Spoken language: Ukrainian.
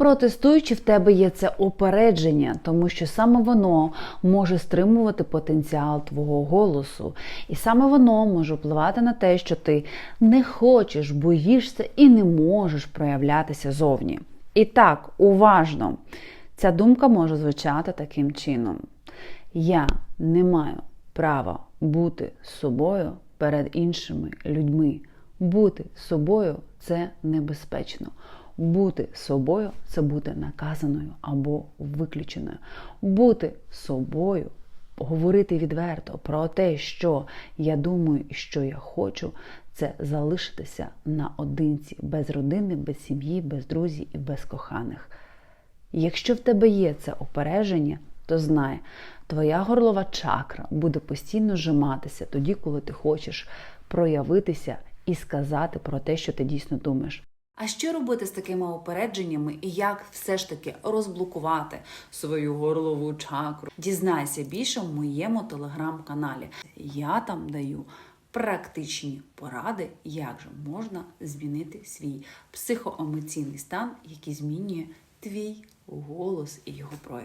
Протестуючи, в тебе є це опередження, тому що саме воно може стримувати потенціал твого голосу, і саме воно може впливати на те, що ти не хочеш, боїшся і не можеш проявлятися зовні. І так, уважно, ця думка може звучати таким чином: я не маю права бути собою перед іншими людьми. Бути собою це небезпечно. Бути собою це бути наказаною або виключеною. Бути собою, говорити відверто про те, що я думаю і що я хочу, це залишитися наодинці, без родини, без сім'ї, без друзів і без коханих. Якщо в тебе є це опереження, то знай, твоя горлова чакра буде постійно зжиматися тоді, коли ти хочеш проявитися і сказати про те, що ти дійсно думаєш. А що робити з такими опередженнями і як все ж таки розблокувати свою горлову чакру? Дізнайся більше в моєму телеграм-каналі. Я там даю практичні поради, як же можна змінити свій психоемоційний стан, який змінює твій голос і його прояв.